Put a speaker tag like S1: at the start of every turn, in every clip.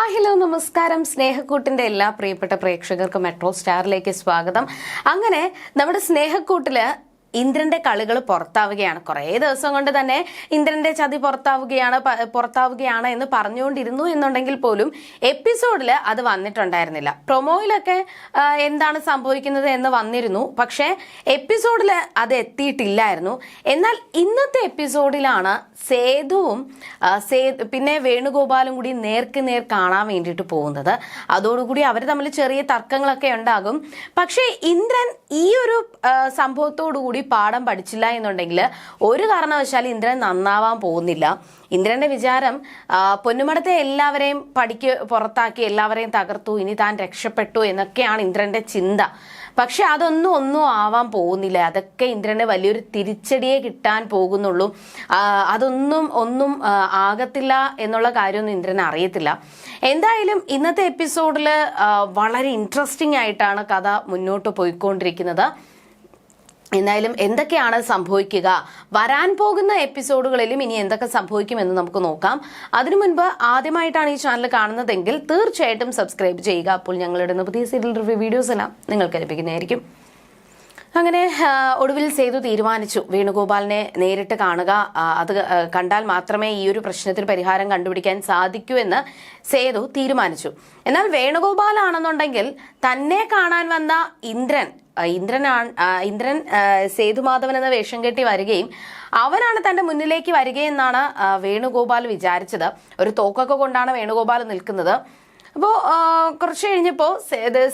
S1: Hi hello നമസ്കാരം. സ്നേഹക്കൂട്ടിന്റെ എല്ലാ പ്രിയപ്പെട്ട പ്രേക്ഷകർക്കും മെട്രോ സ്റ്റാറിലേക്ക് സ്വാഗതം. അങ്ങനെ നമ്മുടെ സ്നേഹക്കൂട്ടിൽ ഇന്ദ്രന്റെ കളികൾ പുറത്താവുകയാണ്. കുറേ ദിവസം കൊണ്ട് തന്നെ ഇന്ദ്രന്റെ ചതി പുറത്താവുകയാണ് പുറത്താവുകയാണ് എന്ന് പറഞ്ഞുകൊണ്ടിരുന്നു എന്നുണ്ടെങ്കിൽ പോലും എപ്പിസോഡിൽ അത് വന്നിട്ടുണ്ടായിരുന്നില്ല. പ്രൊമോയിലൊക്കെ എന്താണ് സംഭവിക്കുന്നത് എന്ന് വന്നിരുന്നു. പക്ഷേ എപ്പിസോഡിൽ അത് എത്തിയിട്ടില്ലായിരുന്നു. എന്നാൽ ഇന്നത്തെ എപ്പിസോഡിലാണ് സേതുവും പിന്നെ വേണുഗോപാലും കൂടി നേർക്ക് നേർ കാണാൻ വേണ്ടിയിട്ട് പോകുന്നത്. അതോടുകൂടി അവർ തമ്മിൽ ചെറിയ തർക്കങ്ങളൊക്കെ ഉണ്ടാകും. പക്ഷേ ഇന്ദ്രൻ ഈ ഒരു സംഭവത്തോടുകൂടി സംഭവത്തോടു കൂടി പാഠം പഠിച്ചില്ല എന്നുണ്ടെങ്കിൽ ഒരു കാരണവശാലും ഇന്ദ്രൻ നന്നാവാൻ പോകുന്നില്ല. ഇന്ദ്രന്റെ വിചാരം പൊന്നുമടത്തെ എല്ലാവരെയും പഠിക്ക് പുറത്താക്കി എല്ലാവരെയും തകർത്തു ഇനി താൻ രക്ഷപ്പെട്ടു എന്നൊക്കെയാണ് ഇന്ദ്രന്റെ ചിന്ത. പക്ഷെ അതൊന്നും ഒന്നും ആവാൻ പോകുന്നില്ല. അതൊക്കെ ഇന്ദ്രന് വലിയൊരു തിരിച്ചടിയെ കിട്ടാൻ പോകുന്നുള്ളൂ. അതൊന്നും ഒന്നും ആകത്തില്ല എന്നുള്ള കാര്യമൊന്നും ഇന്ദ്രന് അറിയത്തില്ല. എന്തായാലും ഇന്നത്തെ എപ്പിസോഡിൽ വളരെ ഇൻട്രസ്റ്റിംഗ് ആയിട്ടാണ് കഥ മുന്നോട്ട് പോയിക്കൊണ്ടിരിക്കുന്നത്. എന്തായാലും എന്തൊക്കെയാണ് സംഭവിക്കുക? വരാൻ പോകുന്ന എപ്പിസോഡുകളിലും ഇനി എന്തൊക്കെ സംഭവിക്കുമെന്ന് നമുക്ക് നോക്കാം. അതിനു മുൻപ് ആദ്യമായിട്ടാണ് ഈ ചാനൽ കാണുന്നതെങ്കിൽ തീർച്ചയായിട്ടും സബ്സ്ക്രൈബ് ചെയ്യുക. അപ്പോൾ ഞങ്ങളുടെ പുതിയ സീരിയൽ റിവ്യൂ വീഡിയോസ് എല്ലാം നിങ്ങൾക്ക് ലഭിക്കുന്നതായിരിക്കും. അങ്ങനെ ഒടുവിൽ സേതു തീരുമാനിച്ചു. വേണുഗോപാലിനെ നേരിട്ട് കാണുക. അത് കണ്ടാൽ മാത്രമേ ഈ ഒരു പ്രശ്നത്തിന് പരിഹാരം കണ്ടുപിടിക്കാൻ സാധിക്കൂ എന്ന് സേതു തീരുമാനിച്ചു. എന്നാൽ വേണുഗോപാലാണെന്നുണ്ടെങ്കിൽ തന്നെ കാണാൻ വന്ന ഇന്ദ്രൻ ഇന്ദ്രനാണ് ഇന്ദ്രൻ സേതുമാധവൻ എന്ന വേഷം കെട്ടി വരികയും അവനാണ് തന്റെ മുന്നിലേക്ക് വരികയെന്നാണ് വേണുഗോപാൽ വിചാരിച്ചത്. ഒരു തോക്കൊക്കെ കൊണ്ടാണ് വേണുഗോപാൽ നിൽക്കുന്നത്. അപ്പോൾ കുറച്ച് കഴിഞ്ഞപ്പോൾ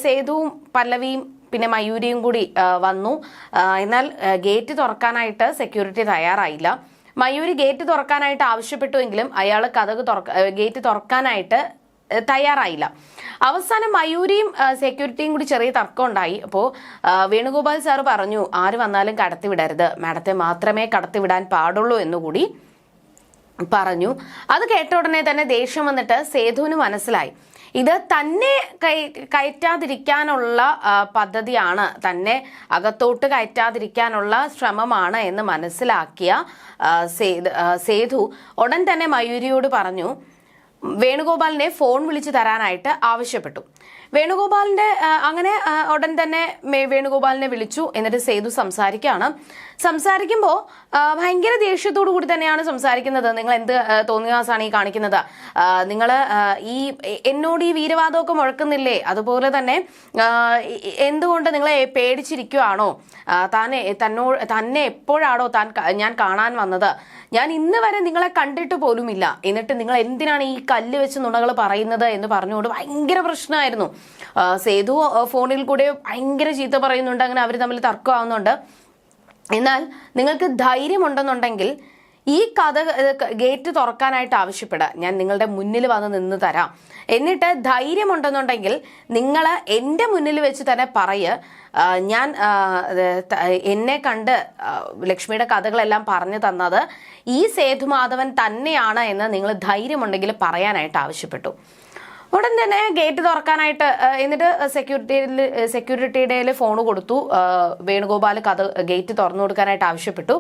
S1: സേതുവും പല്ലവിയും പിന്നെ മയൂരിയും കൂടി വന്നു. എന്നാൽ ഗേറ്റ് തുറക്കാനായിട്ട് സെക്യൂരിറ്റി തയ്യാറായില്ല. മയൂരി ഗേറ്റ് തുറക്കാനായിട്ട് ആവശ്യപ്പെട്ടുവെങ്കിലും അയാൾ കഥക് തുറക്ക ഗേറ്റ് തുറക്കാനായിട്ട് തയ്യാറായില്ല. അവസാനം മയൂരിയും സെക്യൂരിറ്റിയും കൂടി ചെറിയ തർക്കം ഉണ്ടായി അപ്പോൾ വേണുഗോപാൽ സാറ് പറഞ്ഞു ആര് വന്നാലും കടത്തിവിടരുത് മാഡത്തെ മാത്രമേ കടത്തിവിടാൻ പാടുള്ളൂ എന്നുകൂടി പറഞ്ഞു. അത് കേട്ട ഉടനെ തന്നെ ദേഷ്യം വന്നിട്ട് സേതുവിന് മനസ്സിലായി. ഇത് തന്നെ കയ- കയറ്റാതിരിക്കാനുള്ള പദ്ധതിയാണ്. തന്നെ അകത്തോട്ട് കയറ്റാതിരിക്കാനുള്ള ശ്രമമാണ് എന്ന് മനസ്സിലാക്കിയ സേതു ഉടൻ തന്നെ മയൂരിയോട് പറഞ്ഞു വേണുഗോപാലിനെ ഫോൺ വിളിച്ചു തരാനായിട്ട് ആവശ്യപ്പെട്ടു. വേണുഗോപാലിന്റെ അങ്ങനെ ഉടൻ തന്നെ വേണുഗോപാലിനെ വിളിച്ചു. എന്നിട്ട് സേതു സംസാരിക്കുകയാണ്. സംസാരിക്കുമ്പോൾ ഭയങ്കര ദേഷ്യത്തോടു കൂടി തന്നെയാണ് സംസാരിക്കുന്നത്. നിങ്ങൾ എന്ത് ആ, തോന്നിയാസാണ് ഈ കാണിക്കുന്നത്? നിങ്ങൾ ഈ എന്നോട് ഈ വീരവാദമൊക്കെ മുഴക്കുന്നില്ലേ? അതുപോലെ തന്നെ എന്തുകൊണ്ട് നിങ്ങളെ പേടിച്ചിരിക്കുവാണോ? താനെ തന്നോ തന്നെ എപ്പോഴാണോ താൻ ഞാൻ കാണാൻ വന്നത്? ഞാൻ ഇന്ന് വരെ നിങ്ങളെ കണ്ടിട്ട് പോലുമില്ല. എന്നിട്ട് നിങ്ങൾ എന്തിനാണ് ഈ കല്ല് വെച്ച് നുണകൾ പറയുന്നത് എന്ന് പറഞ്ഞുകൊണ്ട് ഭയങ്കര പ്രശ്നമായിരുന്നു. സേതു ഫോണിൽ കൂടെ ഭയങ്കര ചീത്ത പറയുന്നുണ്ട്. അങ്ങനെ അവർ തമ്മിൽ തർക്കമാവുന്നുണ്ട്. എന്നാൽ നിങ്ങൾക്ക് ധൈര്യമുണ്ടെന്നുണ്ടെങ്കിൽ ഈ കഥ ഗേറ്റ് തുറക്കാനായിട്ട് ആവശ്യപ്പെടുക ഞാൻ നിങ്ങളുടെ മുന്നിൽ വന്ന് നിന്ന് തരാം. എന്നിട്ട് ധൈര്യമുണ്ടെന്നുണ്ടെങ്കിൽ നിങ്ങൾ എന്റെ മുന്നിൽ വെച്ച് തന്നെ പറയ. ഞാൻ എന്നെ കണ്ട് ലക്ഷ്മിയുടെ കഥകളെല്ലാം പറഞ്ഞു തന്നത് ഈ സേതുമാധവൻ തന്നെയാണ് എന്ന് നിങ്ങൾ ധൈര്യമുണ്ടെങ്കിൽ പറയാനായിട്ട് ആവശ്യപ്പെട്ടു. ഉടൻ തന്നെ ഗേറ്റ് തുറക്കാനായിട്ട് എന്നിട്ട് സെക്യൂരിറ്റിയിൽ സെക്യൂരിറ്റിയുടെ ഫോൺ കൊടുത്തു. വേണുഗോപാൽ കഥ ഗേറ്റ് തുറന്നു കൊടുക്കാനായിട്ട് ആവശ്യപ്പെട്ടു.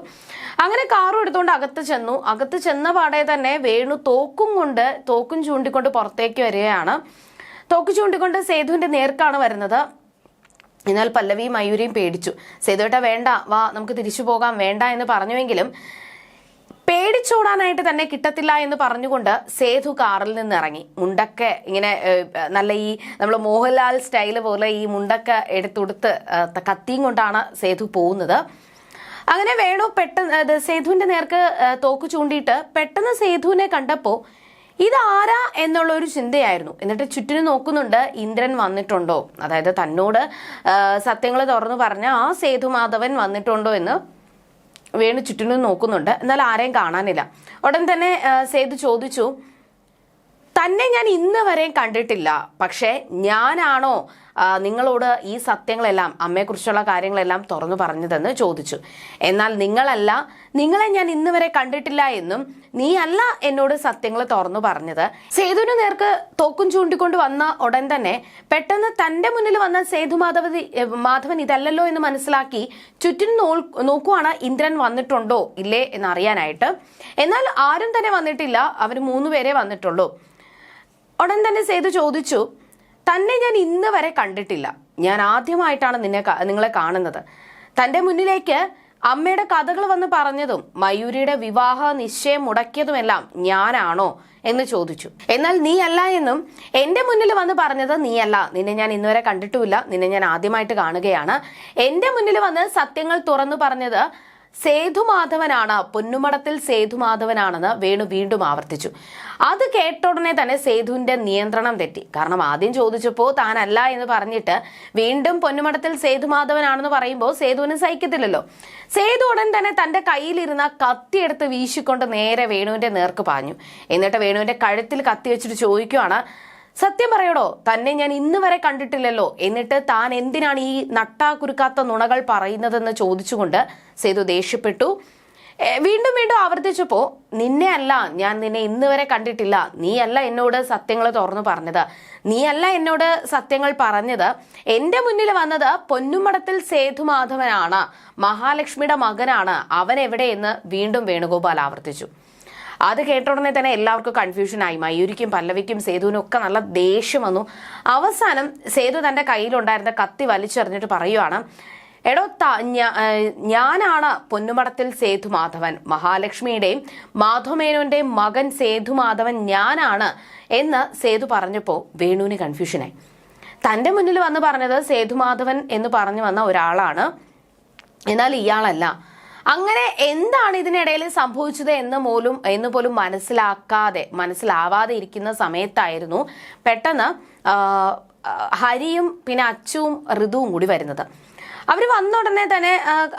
S1: അങ്ങനെ കാറും എടുത്തുകൊണ്ട് അകത്ത് ചെന്നു. അകത്ത് ചെന്ന പാടെ തന്നെ വേണു തോക്കും കൊണ്ട് തോക്കും ചൂണ്ടിക്കൊണ്ട് പുറത്തേക്ക് വരികയാണ്. തോക്ക് ചൂണ്ടിക്കൊണ്ട് സേതുവിന്റെ നേർക്കാണ് വരുന്നത്. എന്നാൽ പല്ലവിയും മയൂരിയും പേടിച്ചു. സേതുവേട്ട വേണ്ട വാ നമുക്ക് തിരിച്ചു പോകാം വേണ്ട എന്ന് പറഞ്ഞുവെങ്കിലും പേടിച്ചോടാനായിട്ട് തന്നെ കിട്ടത്തില്ല എന്ന് പറഞ്ഞുകൊണ്ട് സേതു കാറിൽ നിന്ന് ഇറങ്ങി. മുണ്ടൊക്കെ ഇങ്ങനെ നല്ല ഈ നമ്മൾ മോഹൻലാൽ സ്റ്റൈൽ പോലെ ഈ മുണ്ടൊക്കെ എടുത്തുടുത്ത് കത്തിയും കൊണ്ടാണ് സേതു പോകുന്നത്. അങ്ങനെ വേണു പെട്ടെന്ന് സേതുവിന്റെ നേർക്ക് തോക്ക് ചൂണ്ടിയിട്ട് പെട്ടെന്ന് സേതുവിനെ കണ്ടപ്പോൾ ഇതാരാ എന്നുള്ള ഒരു ചിന്തയായിരുന്നു. എന്നിട്ട് ചുറ്റിനും നോക്കുന്നുണ്ട് ഇന്ദ്രൻ വന്നിട്ടുണ്ടോ? അതായത് തന്നോട് സത്യങ്ങൾ തുറന്നു പറഞ്ഞ ആ സേതു മാധവൻ വന്നിട്ടുണ്ടോ എന്ന്. വേണു ചുറ്റിനും നോക്കുന്നുണ്ട്. എന്നാൽ ആരെയും കാണാനില്ല. ഉടൻ തന്നെ സേതു ചോദിച്ചു തന്നെ ഞാൻ ഇന്ന് വരെയും കണ്ടിട്ടില്ല. പക്ഷേ ഞാനാണോ നിങ്ങളോട് ഈ സത്യങ്ങളെല്ലാം അമ്മയെക്കുറിച്ചുള്ള കാര്യങ്ങളെല്ലാം തുറന്നു പറഞ്ഞതെന്ന് ചോദിച്ചു. എന്നാൽ നിങ്ങളല്ല നിങ്ങളെ ഞാൻ ഇന്ന് വരെ കണ്ടിട്ടില്ല എന്നും നീ അല്ല എന്നോട് സത്യങ്ങൾ തുറന്നു പറഞ്ഞത്. സേതുവിന് നേർക്ക് തോക്കും ചൂണ്ടിക്കൊണ്ട് വന്ന ഉടൻ തന്നെ പെട്ടെന്ന് തന്റെ മുന്നിൽ വന്ന സേതു മാധവതി മാധവൻ ഇതല്ലല്ലോ എന്ന് മനസ്സിലാക്കി ചുറ്റിനും നോക്കുവാണ് ഇന്ദ്രൻ വന്നിട്ടുണ്ടോ ഇല്ലേ എന്നറിയാനായിട്ട്. എന്നാൽ ആരും തന്നെ വന്നിട്ടില്ല അവർ മൂന്നുപേരെ വന്നിട്ടുള്ളൂ. ഉടൻ തന്നെ സേതു ചോദിച്ചു തന്നെ ഞാൻ ഇന്ന് വരെ കണ്ടിട്ടില്ല. ഞാൻ ആദ്യമായിട്ടാണ് നിന്നെ നിങ്ങളെ കാണുന്നത്. തന്റെ മുന്നിലേക്ക് അമ്മയുടെ കഥകൾ വന്ന് പറഞ്ഞതും മയൂരിയുടെ വിവാഹ നിശ്ചയം മുടക്കിയതുമെല്ലാം ഞാനാണോ എന്ന് ചോദിച്ചു. എന്നാൽ നീ അല്ല എന്നും എന്റെ മുന്നിൽ വന്ന് പറഞ്ഞത് നീയല്ല നിന്നെ ഞാൻ ഇന്നുവരെ കണ്ടിട്ടുമില്ല. നിന്നെ ഞാൻ ആദ്യമായിട്ട് കാണുകയാണ്. എന്റെ മുന്നിൽ വന്ന് സത്യങ്ങൾ തുറന്നു പറഞ്ഞത് സേതുമാധവനാണ് പൊന്നുമടത്തിൽ സേതുമാധവനാണെന്ന് വേണു വീണ്ടും ആവർത്തിച്ചു. അത് കേട്ട ഉടനെ തന്നെ സേതുവിന്റെ നിയന്ത്രണം തെറ്റി. കാരണം ആദ്യം ചോദിച്ചപ്പോൾ താനല്ല എന്ന് പറഞ്ഞിട്ട് വീണ്ടും പൊന്നുമടത്തിൽ സേതുമാധവനാണെന്ന് പറയുമ്പോൾ സേതുവിന് സഹിക്കത്തില്ലല്ലോ. സേതു ഉടൻ തന്നെ തന്റെ കയ്യിലിരുന്ന കത്തിയെടുത്ത് വീശിക്കൊണ്ട് നേരെ വേണുവിന്റെ നേർക്ക് പാഞ്ഞു. എന്നിട്ട് വേണുവിന്റെ കഴുത്തിൽ കത്തി വെച്ചിട്ട് ചോദിക്കുവാണ് സത്യം പറയടോ തന്നെ ഞാൻ ഇന്ന് വരെ കണ്ടിട്ടില്ലല്ലോ. എന്നിട്ട് താൻ എന്തിനാണ് ഈ നട്ടാ കുരുക്കാത്ത നുണകൾ പറയുന്നതെന്ന് ചോദിച്ചുകൊണ്ട് സേതു ദേഷ്യപ്പെട്ടു. വീണ്ടും വീണ്ടും ആവർത്തിച്ചപ്പോ നിന്നെ അല്ല ഞാൻ നിന്നെ ഇന്ന് വരെ കണ്ടിട്ടില്ല. നീയല്ല എന്നോട് സത്യങ്ങൾ തുറന്നു പറഞ്ഞത്. നീയല്ല എന്നോട് സത്യങ്ങൾ പറഞ്ഞത്. എന്റെ മുന്നിൽ വന്നത് പൊന്നുമടത്തിൽ സേതുമാധവനാണ്. മഹാലക്ഷ്മിയുടെ മകനാണ്. അവൻ എവിടെയെന്ന് വീണ്ടും വേണുഗോപാൽ ആവർത്തിച്ചു. അത് കേട്ട ഉടനെ തന്നെ എല്ലാവർക്കും കൺഫ്യൂഷനായി മയൂരിക്കും പല്ലവിക്കും സേതുവിനും ഒക്കെ നല്ല ദേഷ്യം വന്നു. അവസാനം സേതു തന്റെ കയ്യിലുണ്ടായിരുന്ന കത്തി വലിച്ചെറിഞ്ഞിട്ട് പറയുവാണ് എടോ ഞാനാണ് പൊന്നുമടത്തിൽ സേതു മാധവൻ. മഹാലക്ഷ്മിയുടെയും മാധവമേനോന്റെയും മകൻ സേതു മാധവൻ ഞാനാണ് എന്ന് സേതു പറഞ്ഞപ്പോൾ വേണുവിന് കൺഫ്യൂഷനായി തന്റെ മുന്നിൽ വന്ന് പറഞ്ഞത് സേതു മാധവൻ എന്ന് പറഞ്ഞു വന്ന ഒരാളാണ്. എന്നാൽ ഇയാളല്ല. അങ്ങനെ എന്താണ് ഇതിനിടയിൽ സംഭവിച്ചത് എന്ന് പോലും എന്ന് പോലും മനസ്സിലാക്കാതെ മനസ്സിലാവാതെ ഇരിക്കുന്ന സമയത്തായിരുന്നു പെട്ടെന്ന് ഹരിയും പിന്നെ അച്ചുവും ഋതുവും കൂടി വരുന്നത്. അവർ വന്ന ഉടനെ തന്നെ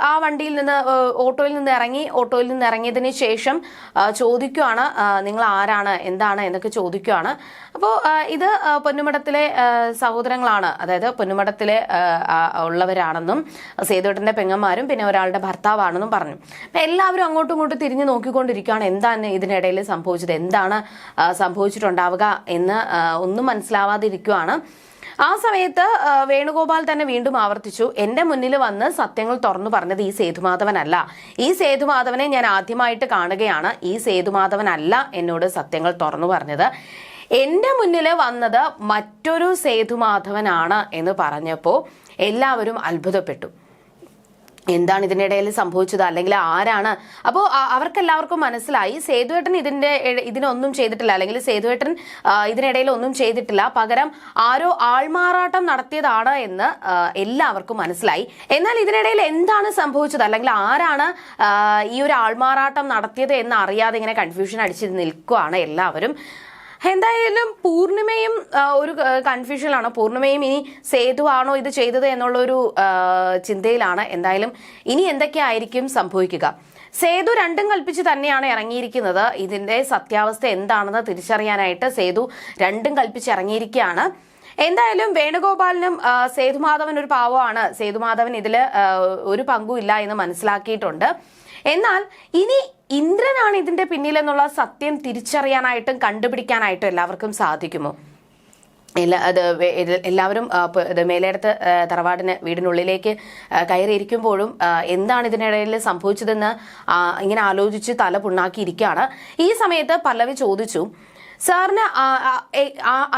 S1: ആ, വണ്ടിയിൽ നിന്ന് ഓട്ടോയിൽ നിന്ന് ഇറങ്ങി ഓട്ടോയിൽ നിന്ന് ഇറങ്ങിയതിന് ശേഷം ചോദിക്കുവാണ് നിങ്ങൾ ആരാണ്? എന്താണ്? എന്നൊക്കെ ചോദിക്കുവാണ്. അപ്പോൾ ഇത് പൊന്നുമടത്തിലെ സഹോദരങ്ങളാണ്. അതായത് പൊന്നുമടത്തിലെ ഉള്ളവരാണെന്നും സേതുവേട്ടന്റെ പെങ്ങന്മാരും പിന്നെ ഒരാളുടെ ഭർത്താവാണെന്നും പറഞ്ഞു. അപ്പം എല്ലാവരും അങ്ങോട്ടും ഇങ്ങോട്ടും തിരിഞ്ഞു നോക്കിക്കൊണ്ടിരിക്കുകയാണ് എന്താണ് ഇതിനിടയിൽ സംഭവിച്ചത്? എന്താണ് സംഭവിച്ചിട്ടുണ്ടാവുക എന്ന് ഒന്നും മനസ്സിലാവാതിരിക്കുവാണ്. ആ സമയത്ത് വേണുഗോപാൽ തന്നെ വീണ്ടും ആവർത്തിച്ചു. എന്റെ മുന്നിൽ വന്ന് സത്യങ്ങൾ തുറന്നു പറഞ്ഞത് ഈ സേതുമാധവനല്ല. ഈ സേതുമാധവനെ ഞാൻ ആദ്യമായിട്ട് കാണുകയാണ്. ഈ സേതുമാധവനല്ല എന്നോട് സത്യങ്ങൾ തുറന്നു പറഞ്ഞത്. എന്റെ മുന്നിൽ വന്നത് മറ്റൊരു സേതുമാധവനാണ് എന്ന് പറഞ്ഞപ്പോൾ എല്ലാവരും അത്ഭുതപ്പെട്ടു. എന്താണ് ഇതിനിടയിൽ സംഭവിച്ചത്? അല്ലെങ്കിൽ ആരാണ്? അപ്പോൾ അവർക്കെല്ലാവർക്കും മനസ്സിലായി. സേതുവേട്ടൻ ഇതിന്റെ ഇതിനൊന്നും ചെയ്തിട്ടില്ല. അല്ലെങ്കിൽ സേതുവേട്ടൻ ഇതിനിടയിൽ ഒന്നും ചെയ്തിട്ടില്ല. പകരം ആരോ ആൾമാറാട്ടം നടത്തിയതാണ് എന്ന് എല്ലാവർക്കും മനസ്സിലായി. എന്നാൽ ഇതിനിടയിൽ എന്താണ് സംഭവിച്ചത്? അല്ലെങ്കിൽ ആരാണ് ഈ ഒരു ആൾമാറാട്ടം നടത്തിയത് എന്ന് അറിയാതെ ഇങ്ങനെ കൺഫ്യൂഷൻ അടിച്ച് നിൽക്കുകയാണ് എല്ലാവരും. എന്തായാലും പൂർണിമയും ഒരു കൺഫ്യൂഷനിലാണ് പൂർണിമയും ഇനി സേതു ആണോ ഇത് ചെയ്തത് എന്നുള്ളൊരു ചിന്തയിലാണ്. എന്തായാലും ഇനി എന്തൊക്കെയായിരിക്കും സംഭവിക്കുക. സേതു രണ്ടും കൽപ്പിച്ച് തന്നെയാണ് ഇറങ്ങിയിരിക്കുന്നത്. ഇതിന്റെ സത്യാവസ്ഥ എന്താണെന്ന് തിരിച്ചറിയാനായിട്ട് സേതു രണ്ടും കൽപ്പിച്ച് ഇറങ്ങിയിരിക്കുകയാണ്. എന്തായാലും വേണുഗോപാലിനും സേതുമാധവൻ ഒരു പാവമാണ്. സേതുമാധവൻ ഇതിൽ ഒരു പങ്കുമില്ല എന്ന് മനസ്സിലാക്കിയിട്ടുണ്ട്. എന്നാൽ ഇനി ഇന്ദ്രനാണ് ഇതിന്റെ പിന്നിലെന്നുള്ള സത്യം തിരിച്ചറിയാനായിട്ടും കണ്ടുപിടിക്കാനായിട്ടും എല്ലാവർക്കും സാധിക്കുമോ? എല്ലാ അത് എല്ലാവരും മേലേടത്ത് തറവാടിന് വീടിനുള്ളിലേക്ക് കയറിയിരിക്കുമ്പോഴും എന്താണ് ഇതിനിടയിൽ സംഭവിച്ചതെന്ന് ഇങ്ങനെ ആലോചിച്ച് തല പുണ്ണാക്കിയിരിക്കുകയാണ്. ഈ സമയത്ത് പല്ലവി ചോദിച്ചു സാറിന്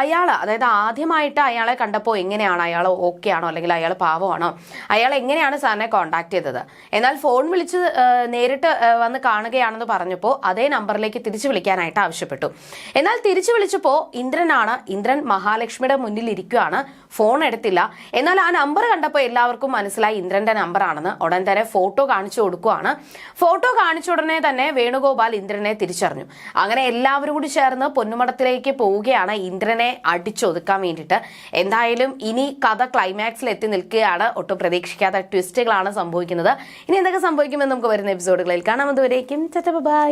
S1: അയാൾ അതായത് ആദ്യമായിട്ട് അയാളെ കണ്ടപ്പോൾ എങ്ങനെയാണ് അയാൾ ഓക്കെ ആണോ അല്ലെങ്കിൽ അയാൾ പാവമാണോ? അയാൾ എങ്ങനെയാണ് സാറിനെ കോണ്ടാക്ട് ചെയ്തത്? എന്നാൽ ഫോൺ വിളിച്ച് നേരിട്ട് വന്ന് കാണുകയാണെന്ന് പറഞ്ഞപ്പോൾ അതേ നമ്പറിലേക്ക് തിരിച്ചു വിളിക്കാനായിട്ട് ആവശ്യപ്പെട്ടു. എന്നാൽ തിരിച്ചു വിളിച്ചപ്പോൾ ഇന്ദ്രനാണ് ഇന്ദ്രൻ മഹാലക്ഷ്മിയുടെ മുന്നിൽ ഇരിക്കുകയാണ് ഫോൺ എടുത്തില്ല. എന്നാൽ ആ നമ്പർ കണ്ടപ്പോൾ എല്ലാവർക്കും മനസ്സിലായി ഇന്ദ്രന്റെ നമ്പറാണെന്ന് ഉടൻ തന്നെ ഫോട്ടോ കാണിച്ചു കൊടുക്കുകയാണ് ഫോട്ടോ കാണിച്ച ഉടനെ തന്നെ വേണുഗോപാൽ ഇന്ദ്രനെ തിരിച്ചറിഞ്ഞു. അങ്ങനെ എല്ലാവരും കൂടി ചേർന്ന് പൊന്നുമടത്തിലേക്ക് പോവുകയാണ് ഇന്ദ്രനെ അടിച്ചൊതുക്കാൻ വേണ്ടിയിട്ട്. എന്തായാലും ഇനി കഥ ക്ലൈമാക്സിൽ എത്തി നിൽക്കുകയാണ്. ഒട്ടും പ്രതീക്ഷിക്കാത്ത ട്വിസ്റ്റുകളാണ് സംഭവിക്കുന്നത്. ഇനി എന്തൊക്കെ സംഭവിക്കുമെന്ന് നമുക്ക് വരുന്ന എപ്പിസോഡുകളിൽ കാണാം. അതുവരേക്കും ബൈ